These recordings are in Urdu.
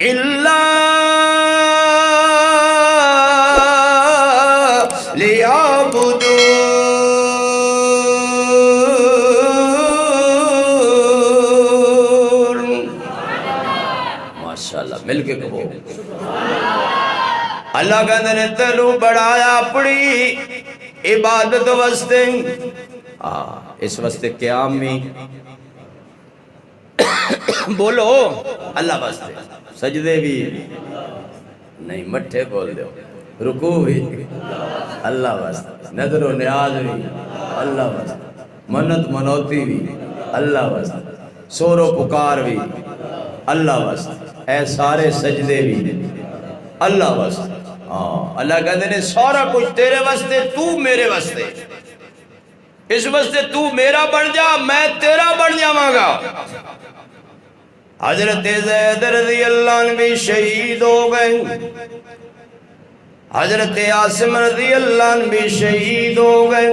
إلا ليعبدون۔ ما ماشاءاللہ، مل کے کہو۔ اللہ کہندے نے تینو بڑھایا اپنی عبادت واسطے۔ ہاں اس واسطے قیام میں بولو، اللہ واسطے۔ سجدے بھی نہیں، مٹھے بول دو۔ رکو بھی اللہ واسطے۔ نظر و نیاز بھی اللہ واسطے۔ منت منوتی بھی اللہ واسطے۔ سور و پکار بھی اللہ واسطے۔ اے سارے سجدے بھی اللہ واسطے۔ ہاں اللہ کہتے نے سارا کچھ تیرے واسطے، تو میرے واسطے۔ اس واسطے تو میرا بن جا، میں تیرا بن جاواں گا۔ حضرت زید رضی اللہ عنہ بھی شہید ہو گئے۔ حضرت عاصم رضی اللہ عنہ بھی شہید ہو گئے۔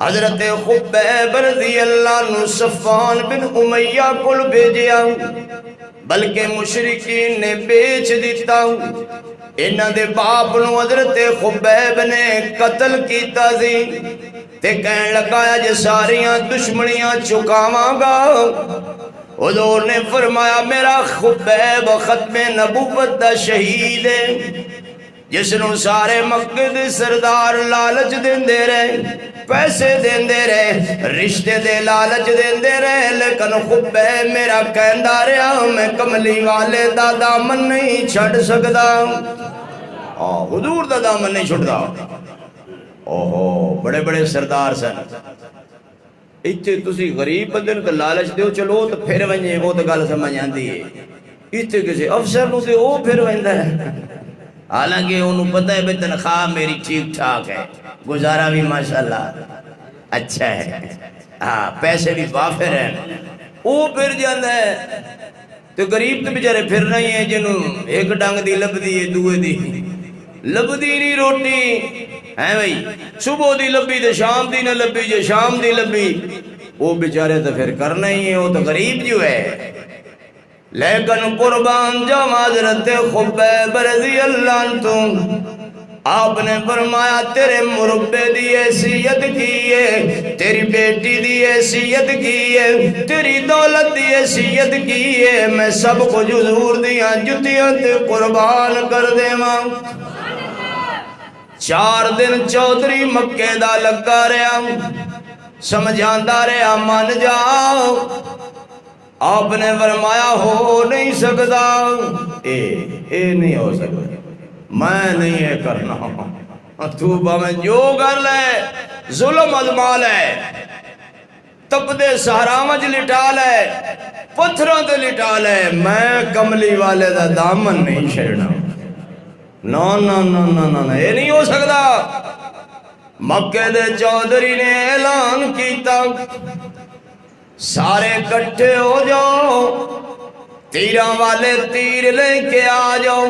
حضرت خبیب رضی اللہ عنہ صفان بن امیہ کل بھیجیا۔ بلکہ مشرقین نے بیچ دیتا۔ انہ دے باپ نو حضرت خبیب نے قتل کیتا سی۔ تے کہن لگایا جے ساریاں دشمنیاں چکاواں گا۔ حضور نے فرمایا، میرا خبیب ختم نبوت دا شہید ہے۔ جس نو سارے مکہ دے سردار لالچ دیندے رہے، پیسے دیندے رہے، رشتے دے لالچ دیندے رہے، لیکن خبیب میرا کہندا رہا، میں کملی والے دا دامن نہیں چھڑ سکدا۔ ہاں حضور دا دامن نہیں چھڑدا اوہو، بڑے بڑے سردار سن۔ ਇੱਥੇ ਤੁਸੀਂ ਗਰੀਬ ਬੰਦੇ ਨੂੰ ਤਾਂ ਲਾਲਚ ਦਿਓ ਚਲੋ ਤਾਂ ਫਿਰ ਵੰਜੇ ਉਹ ਤਾਂ ਗੱਲ ਸਮਝ ਆਂਦੀ ਹੈ ਇੱਥੇ ਕਿਸੇ ਅਫਸਰ ਨੂੰ ਤੇ ਉਹ ਫਿਰ ਵੰਦਾ ਹੈ ਹਾਲਾਂਕਿ ਉਹਨੂੰ ਪਤਾ ਹੈ ਵੀ ਤਨਖਾਹ ਮੇਰੀ ਠੀਕ ਠਾਕ ਹੈ ਗੁਜ਼ਾਰਾ ਵੀ ਮਾਸ਼ਾਅੱਲਾ ਅੱਛਾ ਹੈ ਹਾਂ ਪੈਸੇ ਵੀ ਵਾਫਰ ਹਨ ਉਹ ਫਿਰ ਜਾਂਦਾ ਹੈ ਤੇ ਗਰੀਬ ਤੇ ਵਿਚਾਰੇ ਫਿਰ ਨਹੀਂ ਹੈ ਜਿਹਨੂੰ ਇੱਕ ਡੰਗ ਦੀ ਲੱਭਦੀ ਹੈ ਦੂਏ ਦੀ ਲੱਭਦੀ ਨਹੀਂ ਰੋਟੀ ہے بھئی صبح دی لبی تے شام دی نہ لبی جے شام دی لبی وہ بیچارے تو پھر کرنا ہی ہے وہ تو غریب جو ہے۔ لیکن قربان جو معذرت خبے برزی اللہ انتوں آپ نے فرمایا، تیرے مربے دی ایسیت کیے تیری بیٹی دی ایسیت کیے تیری دولت دی ایسیت کیے میں سب کو حضور دیاں، جتیاں تے قربان کر دے ماں ماں چار دن چودری مکے دا لگا رہا سمجھاندہ رہا من جاؤ آپ نے فرمایا ہو نہیں سکتا اے اے نہیں ہو سکتا میں نہیں ہے کرنا تو میں جو کر لے ظلم ازمال ہے تب دے سہرا مج لٹا لے پتھروں تے لٹا لے میں کملی والے دا دامن نہیں چھڑنا نا نا نا نا نا نا یہ نہیں ہو سکتا مکہ دے چودری نے اعلان کیتا سارے کٹھے ہو جاؤ تیرہ والے تیر لے کے آ جاؤ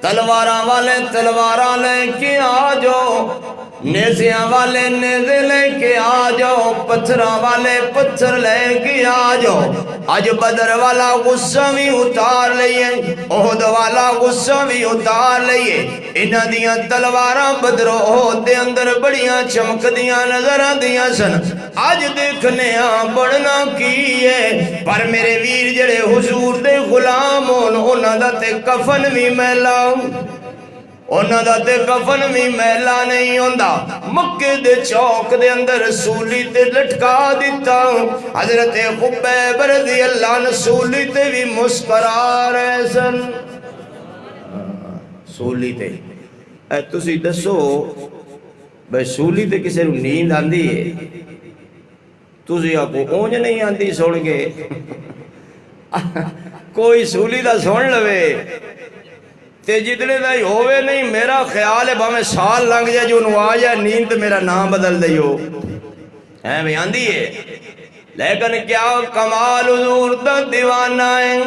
تلوارہ والے تلوارہ لے کے آ جاؤ نیزیاں والے نیزے لے کے آ جاؤ پتھراں والے پتھر لے کے آ جاؤ اج بدر والا غصہ بھی اتار لئیے اہد والا غصہ بھی اتار لئیے انہ دیاں تلواراں بدرو اہد دے اندر بڑیاں چمک دیاں نظر دیاں سن آج دیکھنے آن بڑھنا کیے پر میرے ویر جڑے حضور دے غلام ہون انہ دا تے کفن بھی میلاؤں انہ دا تے کفن بھی میلا نہیں ہوندا مکے دے چوک دے اندر رسولی تے لٹکا دیتا حضرت خبیب رضی اللہ عنہ سولی تے بھی مسکرا رہے سن سولی تے اے تسی دسو بھئی سولی تے کسے رو نیند آندی ہے تسی آپ کو اونج نہیں آندی سن کے کوئی سولی دا سن لوے تے جتنے دا ہی ہوئے نہیں، میرا خیال ہے باہمیں سال لنگ جائے، جو انہوں آ جائے نیند میرا نام بدل دئی ہو۔ ہے بھی آندھی ہے۔ لیکن کیا کمال حضور دا دیوانہ ہے؟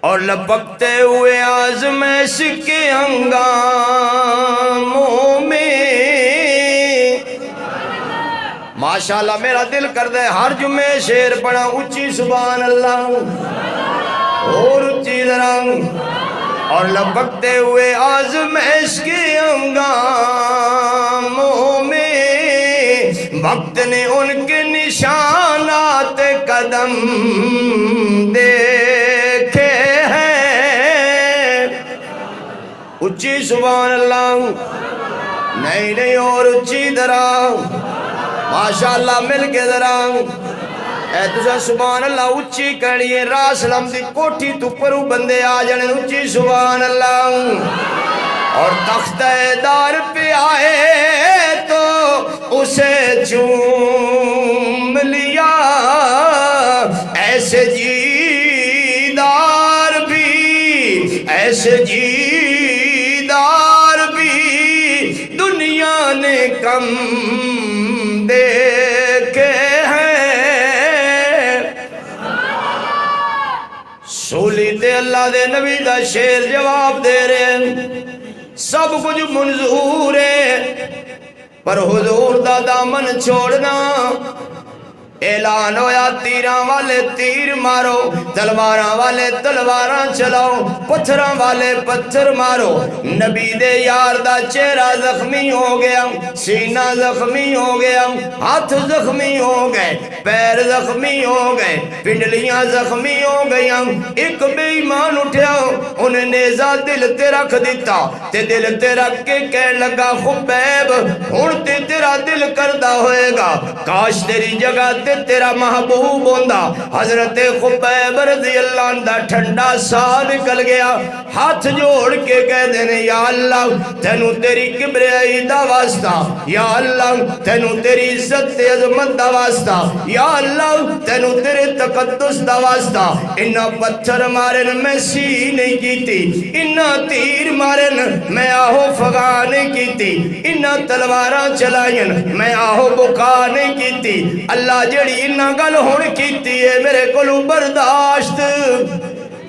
اور لپکتے ہوئے آزمائش کے ہنگاموں میں۔ ماشاءاللہ، میرا دل کر دے ہر جمعے شیر پڑا اچھی سبحان اللہ۔ اور اچھی درنگ اور لپکتے ہوئے آزمائش کے انگاموں میں وقت نے ان کے نشانات قدم دیکھے ہیں۔ اچھی سبحان اللہ۔ نہیں نہیں اور اچھی درا ماشاءاللہ مل کے درا اے تسا سبحان اللہ اچھی کڑیے راس لم دی کوٹھی تو پرو بندے آ جانے اچھی سبحان اللہ اور تخت دار پہ آئے تو اسے چوم لیا ایسے جیدار بھی ایسے جیدار بھی دنیا نے کم تے اللہ دے نبی دا شیر جواب دے رہے ہیں سب کچھ منظور ہے پر حضور دا دامن چھوڑنا اعلان ہویا تیراں والے تیر مارو تلواراں والے تلواراں چلاؤ پتھراں والے پتھر مارو نبی دے یار دا چہرہ زخمی ہو گیا سینہ زخمی ہو گیا ہاتھ زخمی ہو گئے پیر زخمی ہو گئے پنڈلیاں زخمی ہو گئیاں ایک بے ایمان اٹھیا انہیں نیزہ دل تے رکھ دیتا تے دل تے رکھ کے کہہ لگا خبیب ہن تے تیرا دل کردہ ہوئے گا کاش تیری جگہ تے تے تیرا محبوب ہوندہ حضرت خبیب رضی اللہ عنہ ٹھنڈا سا نکل گیا۔ ہاتھ جوڑ کے کہہ دینے یا اللہ تینو تیری کبریائی دا واسطہ۔ یا اللہ تینو تیری عزت عظمت دا واسطہ۔ یا اللہ تینو تیرے تقدس دا واسطہ۔ انہا پتھر مارن میں سی نہیں کیتی۔ انہا تیر مارن میں آہو فغا نہیں کیتی۔ انہا تلوارا چلائن میں آہو بکا نہیں کیتی۔ اللہ جی جڑی انہا گل ہون کیتی ہے میرے کلو برداشت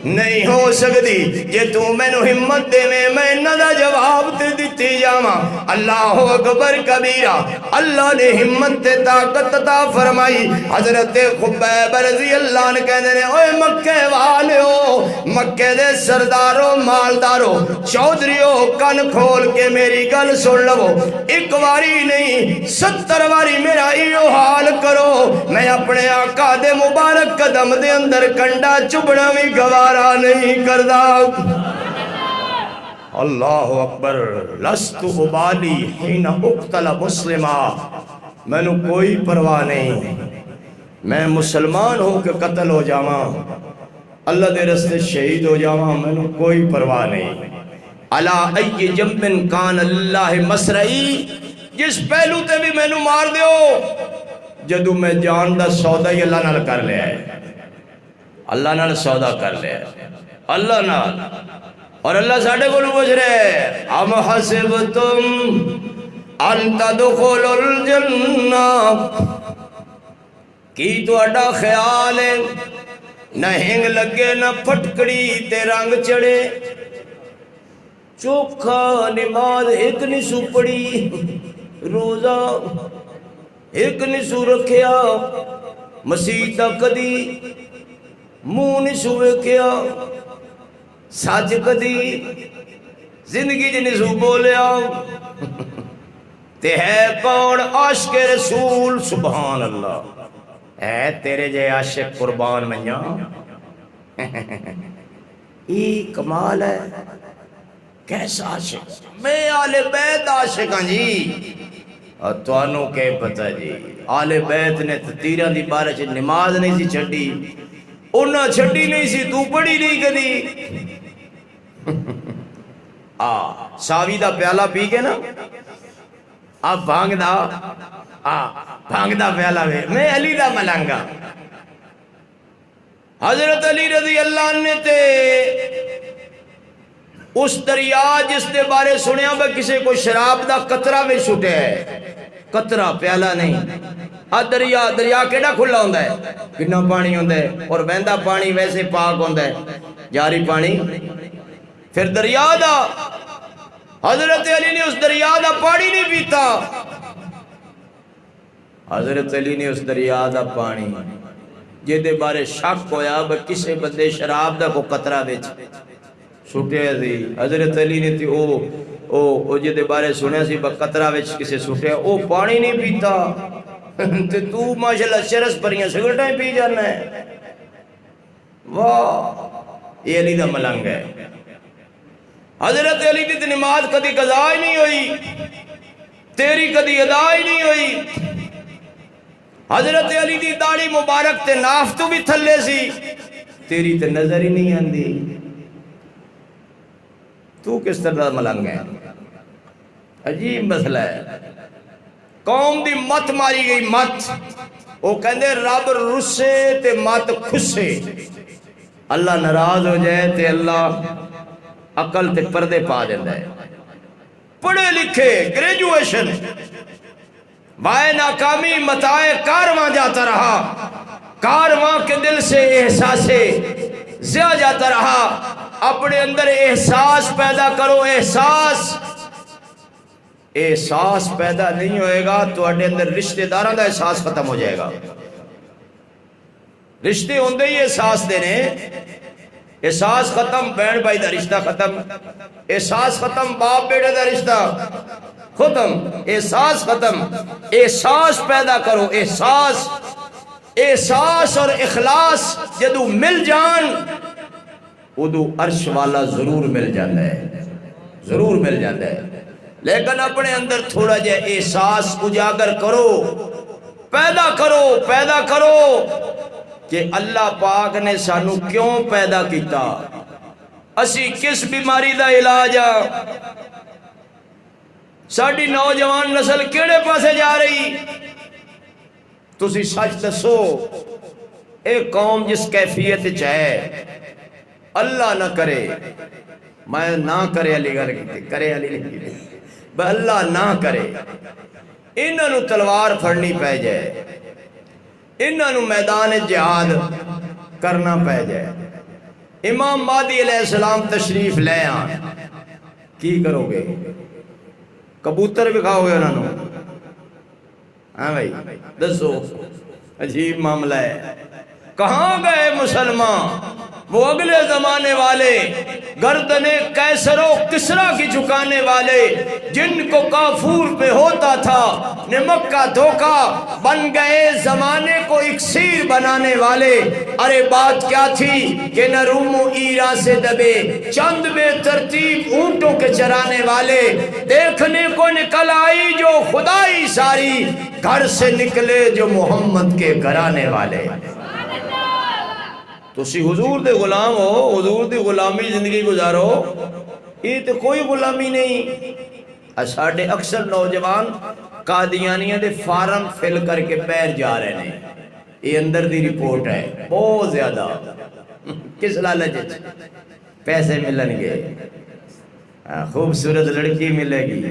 نہیں ہو سکتی جے تو میں نو ہمت دے میں میں ندا جواب تے دیتی جاما اللہ اکبر کبیرہ، اللہ نے ہمت تے طاقت تا فرمائی۔ حضرت خبیب رضی اللہ نے کہنے نے اوے مکہ والے ہو مکہ دے سردارو، مالدارو چودریو کن کھول کے میری گل سن لو۔ ایک واری نہیں، ستر واری میرا ایو حال کرو۔ میں اپنے آقا دے مبارک قدم دے اندر کنڈا چبنا بھی گوارا نہیں کردہ۔ اللہ اکبر، لست ابالی حین اقتل مسلمہ۔ میں نو کوئی پرواہ نہیں۔ میں مسلمان ہوں کہ قتل ہو جاواں۔ اللہ دے رستے شہید ہو جاواں میں نو کوئی پرواہ نہیں۔ علا ای جنبن کان اللہ مسرعی، جس پہلو تے بھی میں نو مار دیو۔ جدو میں جان دا سودا ہی اللہ نال کر لیا ہے اللہ نال سودا کر لیا اللہ نال۔ اور اللہ ساڑھے کو لو بجھ رہے ام حسبتم ان تدخل الجنہ؟ کی تو اڈا خیال ہے؟ نہ ہنگ لگے، نہ پھٹکڑی تے رنگ چڑے چوکھا نماز ایک نہیں سو پڑی روزہ ایک نہیں سو رکھیا۔ مسیح تا کدی منہ نہیں سو ویکھیا سچ کدی زندگی جی نہیں سو بولیا۔ تے ہے کون عاشق رسول سبحان اللہ ہے تیرے جے عاشق قربان منیا ای کمال ہے۔ کیسا عاشق؟ میں آل بیت عاشق ہاں جی۔ اور توانوں کے پتہ جی آل بیت نے تیرہ دی بارے چھ نماز نہیں سی چھڑی انہاں چھڑی نہیں سی تو پڑی نہیں کدی آ ساوی دا پیالہ پی کے نا اب بھانگ دا آ بھانگ دا پیالہ وے میں علی دا ملانگا حضرت علی رضی اللہ عنہ تے اس دریا جس دے بارے سنیا با کسے کو شراب دا قطرہ میں چھوٹے ہے قطرہ پیالہ نہیں ہاں دریا دریا کیڑا کھلا ہوندا ہے؟ کتنا پانی ہوندا ہے؟ اور ویندا پانی ویسے پاک ہوندا ہے۔ جاری پانی۔ پھر دریا دا، حضرت علی نے اس دریا دا پانی نہیں پیتا۔ حضرت علی نے اس دریا دا پانی۔ جے دے بارے شک ہویا بہ کسے بندے شراب دا کو قطرہ وچ۔ سٹیا دی حضرت علی نے تھی او او او جے دے بارے سنیا سی بہ قطرہ وچ کسے سٹیا۔ او پانی نہیں پیتا۔ تو تو ماشاءاللہ چرس پریاں سگٹائیں پی جانا ہے۔ واہ، یہ علی دا ملنگ ہے۔ حضرت علی دی نماز کدی قضا ہی نہیں ہوئی، تیری کدی ادا ہی نہیں ہوئی۔ حضرت علی دی داڑی مبارک تے ناف تو بھی تھلے سی، تیری تے نظر ہی نہیں آن دی تو کس طرح ملنگ ہے؟ عجیب مسئلہ ہے۔ قوم دی مت ماری گئی، مت۔ وہ کہندے، رب رسے تے مت خسے اللہ ناراض ہو جائے تے اللہ عقل تے پردے پا دیتا ہے۔ پڑھے لکھے، گریجویشن۔ وائے ناکامی، متائے کارواں جاتا رہا۔ کارواں کے دل سے احساس زیا جاتا رہا۔ اپنے اندر احساس پیدا کرو، احساس۔ احساس پیدا نہیں ہوئے گا تو اڈے اندر رشتہ داروں کا احساس ختم ہو جائے گا۔ رشتے ہوندے ہی احساس دینے احساس ختم، بہن بھائی دا رشتہ ختم۔ احساس ختم، باپ بیٹے دا رشتہ ختم۔ احساس ختم۔ احساس پیدا کرو، احساس۔ احساس اور اخلاص جدو مل جان ادو عرش والا ضرور مل جاتا ہے۔ ضرور مل جاتا ہے۔ لیکن اپنے اندر تھوڑا جا احساس اجاگر کرو، پیدا کرو پیدا کرو کہ اللہ پاک نے سانو کیوں پیدا کیتا؟ اسی کس بیماری دا علاج آ؟ ساڈی نوجوان نسل کیڑے پاسے جا رہی؟ تسی سچ دسو، اے قوم جس کیفیت چ ہے، اللہ نہ کرے، میں نہ کرے علی گل کرے علی نہیں کی اللہ نہ کرے۔ انہوں تلوار پھڑنی پہ جائے۔ انہوں میدان جہاد کرنا پہ جائے۔ امام مادی علیہ السلام تشریف لے آن۔ کی کرو گے؟ کبوتر بھی کھاؤ گے انہوں ہاں بھائی، دسو، عجیب معاملہ ہے۔ کہاں گئے مسلمان؟ وہ اگلے زمانے والے گردنے کیسر و کسرا کی جھکانے والے جن کو کافور پہ ہوتا تھا، نمک کا دھوکا بن گئے زمانے کو اکسیر بنانے والے۔ ارے بات کیا تھی کہ نہ روم و ایرا سے دبے، چند بے ترتیب اونٹوں کے چرانے والے۔ دیکھنے کو نکل آئی جو خدائی ساری، گھر سے نکلے جو محمد کے گھرانے والے۔ تسی حضور دے غلام ہو، حضور دی غلامی زندگی گزارو، یہ تو کوئی غلامی نہیں۔ ساڑھے اکثر نوجوان قادیانیہ دے فارم فل کر کے پیر جا رہے ہیں یہ اندر دی رپورٹ ہے، بہت زیادہ۔ کس لالچ پیسے ملن گے۔ خوبصورت لڑکی ملے گی۔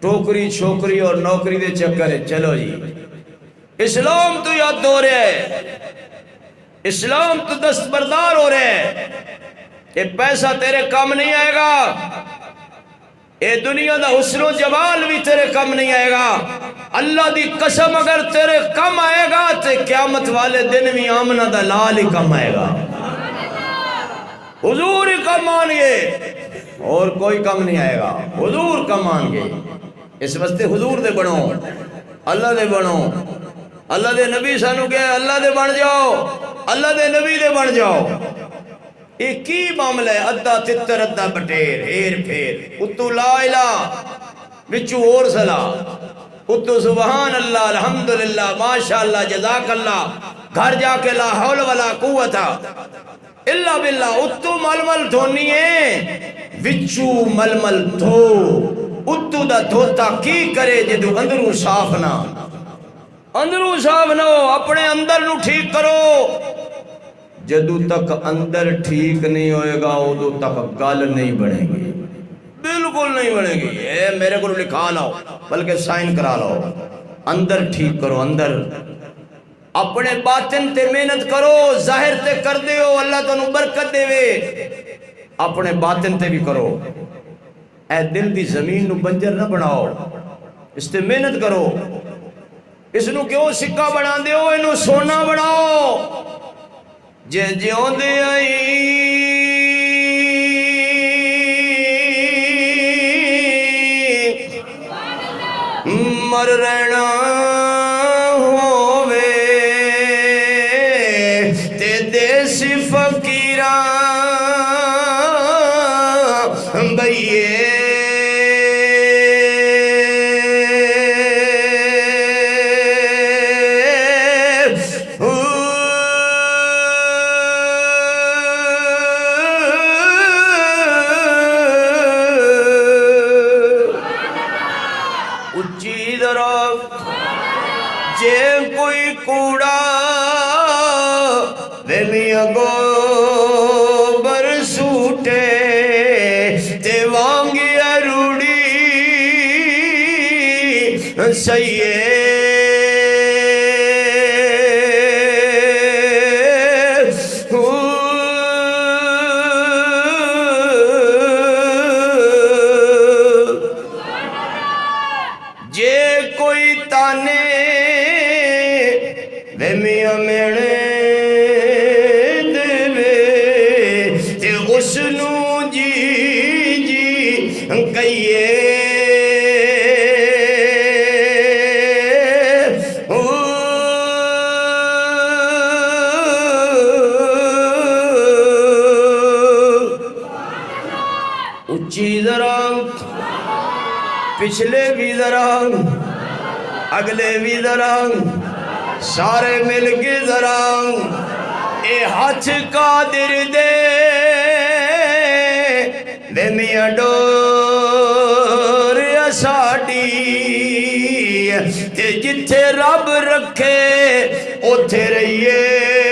ٹوکری چھوکری اور نوکری دے چکر چلو جی۔ اسلام تو یاد دو رہے۔ اسلام تو دستبردار ہو رہے ہیں۔ یہ پیسہ تیرے کم نہیں آئے گا۔ یہ دنیا دا حسن و جمال بھی تیرے کم نہیں آئے گا۔ اللہ دی قسم اگر تیرے کم آئے گا تو قیامت والے دن بھی آمنہ دا لال ہی کم آئے گا۔ حضور ہی کم آنگے اور کوئی کم نہیں آئے گا۔ حضور کم آنگے اس واسطے حضور دے بڑھو اللہ دے بڑھو اللہ دے نبی سانو کہ اللہ دے بن جاؤ۔ اللہ دے نبی دے بن جاؤ۔ یہ کی معاملہ ہے؟ ادھا تتر، ادھا بٹیر ہیر پھیر۔ اتو لا الہ بچو اور سلا۔ اتو سبحان اللہ، الحمدللہ، ماشاءاللہ جزاک اللہ گھر جا کے لا حول ولا قوتا اللہ باللہ، اتو ململ دھونی ہے۔ وچو ململ دھو اتو دا دھوتا کی کرے جدو اندروں صاف نہ اندروں صاف نہ ہو، اپنے اندر نو ٹھیک کرو۔ جدو تک اندر ٹھیک نہیں ہوئے گا، ادو تک گل نہیں بڑھے گی۔ بالکل نہیں بڑھے گی۔ اے میرے کو لکھا لاؤ، بلکہ سائن کرا لاؤ۔ اندر ٹھیک کرو، اندر۔ اپنے باطن تے محنت کرو، ظاہر تے کر دیو، اللہ تنو برکت دے وے اپنے باطن تے بھی کرو۔ اے دل دی زمین نو بنجر نہ بناؤ۔ اس تے محنت کرو۔ اس نو کیوں سکہ بنا دیو؟ انو سونا بناؤ۔ ਜੇ ਜਿਉਂਦੇ ਆਈ। ਮਰ ਰਹਿਣਾ ਹੋਵੇ ਤੇ ਦੇਸ ਫਕੀਰਾਂ شيء ਪਿਛਲੇ ਵੀ ਜ਼ਰਾ, ਅਗਲੇ ਵੀ ਜ਼ਰਾ, ਸਾਰੇ ਮਿਲ ਕੇ ਜ਼ਰਾ, ਇਹ ਹੱਥ ਕਾਦਰ ਦੇ ਵੇ ਮੀਆਂ ਡੋਰ ਸਾਡੀ। ਤੇ ਜਿੱਥੇ ਰੱਬ ਰੱਖੇ, ਉੱਥੇ ਰਹੀਏ।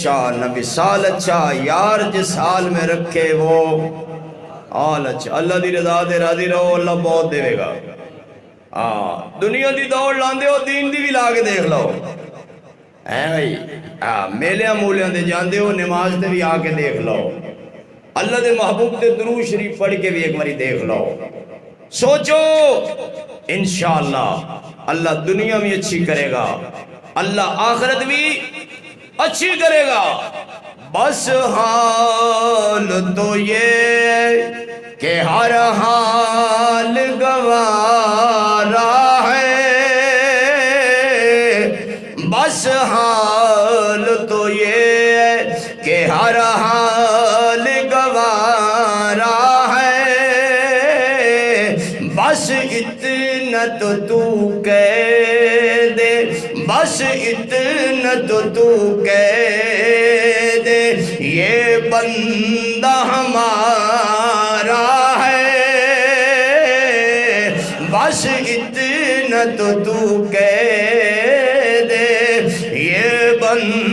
اچھا نبی سال اچھا یار جس حال میں رکھے وہ۔ آل اچھا اللہ دی رضا دے راضی رہو، اللہ بہت دے گا۔ ہاں، دنیا دی دور لاندے ہو، دین دی بھی لا دیکھ لاؤ اے بھائی ہاں میلیاں مولیاں دے جاندے ہو، نماز دے بھی آکے دیکھ لاؤ اللہ دے محبوب دے درو شریف پڑھ کے بھی ایک باری دیکھ لاؤ سوچو، انشاءاللہ، اللہ دنیا بھی اچھی کرے گا۔ اللہ آخرت بھی اچھی کرے گا۔ بس حال تو یہ کہ ہر حال گوارا ہمارا ہے۔ بس اتنا تو تو کہہ دے یہ بندہ